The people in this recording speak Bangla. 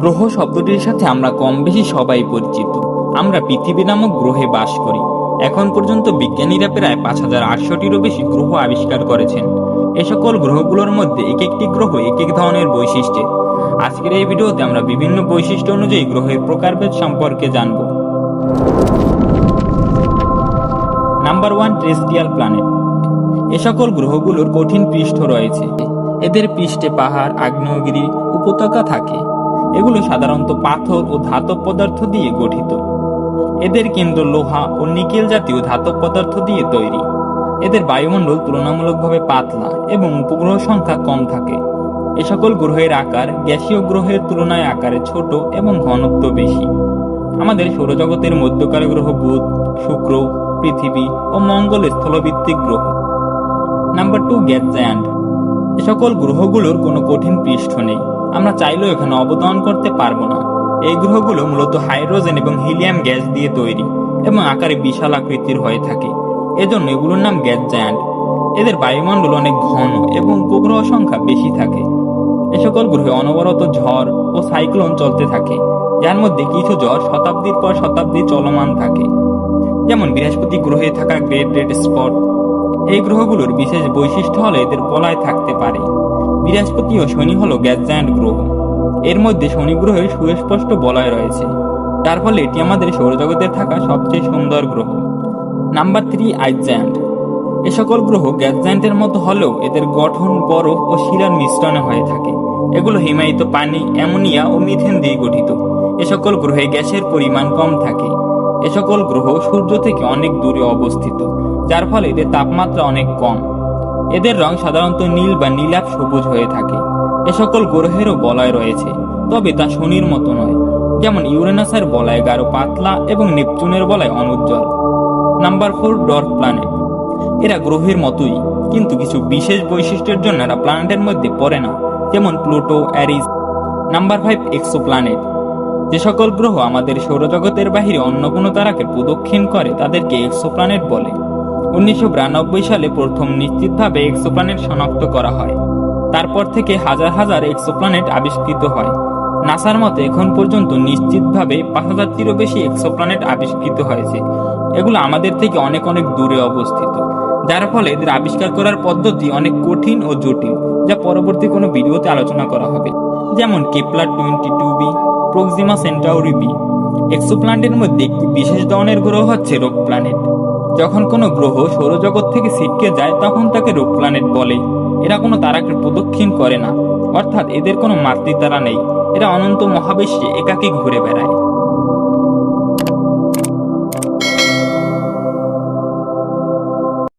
গ্রহ শব্দটির সাথে আমরা কম বেশি সবাই পরিচিত। আমরা পৃথিবী নামক গ্রহে বাস করি। এখন পর্যন্ত বিজ্ঞানীরা প্রায় পাঁচ হাজার আটশোটিরও বেশি গ্রহ আবিষ্কার করেছেন। এ সকল গ্রহগুলোর মধ্যে এক একটি গ্রহ এক এক ধরনের বৈশিষ্ট্যের। আজকের এই ভিডিওতে আমরা বিভিন্ন বৈশিষ্ট্য অনুযায়ী গ্রহের প্রকারভেদ সম্পর্কে জানব। Number one terrestrial planet. এ সকল গ্রহগুলোর কঠিন পৃষ্ঠ রয়েছে। এদের পৃষ্ঠে পাহাড়, আগ্নেয়গিরি, উপত্যকা থাকে। এগুলো সাধারণত পাথর ও ধাতব পদার্থ দিয়ে গঠিত। এদের কেন্দ্র লোহা ও নিকেল জাতীয় ধাতব পদার্থ দিয়ে তৈরি। এদের বায়ুমণ্ডল তুলনামূলকভাবে পাতলা এবং উপগ্রহ সংখ্যা কম থাকে। এ সকল গ্রহের আকার গ্যাসীয় গ্রহের তুলনায় আকারে ছোট এবং ঘনত্ব বেশি। আমাদের সৌরজগতের মধ্যকার গ্রহ বুধ, শুক্র, পৃথিবী ও মঙ্গল স্থলভিত্তিক গ্রহ। নাম্বার টু গ্যাস জায়ান্ট এ সকল গ্রহগুলোর কোনো কঠিন পৃষ্ঠ নেই। আমরা চাইলেও এখানে অবতরণ করতে পারব না। এই গ্রহগুলো মূলত হাইড্রোজেন এবং হিলিয়াম গ্যাস দিয়ে তৈরি এবং আকারে বিশাল আকৃতির হয়ে থাকে। এজন্য এগুলোর নাম গ্যাস জায়ান্ট। এদের বায়ুমণ্ডল অনেক ঘন এবং উপগ্রহ সংখ্যা বেশি থাকে। এ সকল গ্রহে অনবরত ঝড় ও সাইক্লোন চলতে থাকে, যার মধ্যে কিছু ঝড় শতাব্দীর পর শতাব্দী চলমান থাকে। যেমন বৃহস্পতি গ্রহে থাকা গ্রেট রেড স্পট। এই গ্রহগুলোর বিশেষ বৈশিষ্ট্য হলে এদের পলায় থাকতে পারে। বৃহস্পতি ও শনি হলো গ্যাস জায়ান্ট গ্রহ। এর মধ্যে শনি গ্রহে সুস্পষ্ট বলয় রয়েছে। তার ফলে এটি আমাদের সৌরজগতে থাকা সবচেয়ে সুন্দর গ্রহ। Number three ice giant. এ সকল গ্রহ গ্যাস জায়ান্টের মতো হলেও এদের গঠন, বরফ ও শিলার মিশ্রণে হয়ে থাকে। এগুলো হিমায়িত পানি, অ্যামোনিয়া ও মিথেন দিয়ে গঠিত। এ সকল গ্রহে গ্যাসের পরিমাণ কম থাকে। এ সকল গ্রহ সূর্য থেকে অনেক দূরে অবস্থিত, যার ফলে এদের তাপমাত্রা অনেক কম। এদের রং সাধারণত নীল বা নীলাভ সবুজ হয়ে থাকে। এ সকল গ্রহেরও বলয় রয়েছে, তবে তা শনির মতো নয়। যেমন ইউরেনাসের বলয় গাঢ় পাতলা এবং নেপচুনের বলয় অনুজ্জ্বল। Number four, dwarf planet. এরা গ্রহের মতোই, কিন্তু কিছু বিশেষ বৈশিষ্ট্যের জন্য এরা প্ল্যানেটের মধ্যে পড়ে না, যেমন Pluto, Eris. Number five exoplanet যে সকল গ্রহ আমাদের সৌরজগতের বাহিরে অন্য কোনো তারাকে প্রদক্ষিণ করে, তাদেরকে এক্সোপ্ল্যানেট বলে। উনিশশো বিরানব্বই সালে প্রথম নিশ্চিতভাবে এক্সোপ্ল্যানেট শনাক্ত করা হয়। তারপর থেকে হাজার হাজার এক্সোপ্ল্যানেট আবিষ্কৃত হয়। নাসার মতে, এখন পর্যন্ত নিশ্চিতভাবে পাঁচ হাজারটিরও বেশি এক্সোপ্ল্যানেট আবিষ্কৃত হয়েছে। এগুলো আমাদের থেকে অনেক অনেক দূরে অবস্থিত। যার ফলে এদের আবিষ্কার করার পদ্ধতি অনেক কঠিন ও জটিল, যা পরবর্তী কোনো ভিডিওতে আলোচনা করা হবে। যেমন Kepler twenty two B, Proxima Centauri B. এক্সোপ্ল্যানেটের মধ্যে একটি বিশেষ ধরনের গ্রহ হচ্ছে রোগ প্ল্যানেট যখন কোনো গ্রহ সৌরজগৎ থেকে ছিটকে যায়, তখন তাকে রোগ প্ল্যানেট বলে। এরা কোনো তারাকে প্রদক্ষিণ করে না। অর্থাৎ এদের কোনো মাতৃতারা নেই। এরা অনন্ত মহাবিশ্বে একাকী ঘুরে বেড়ায়।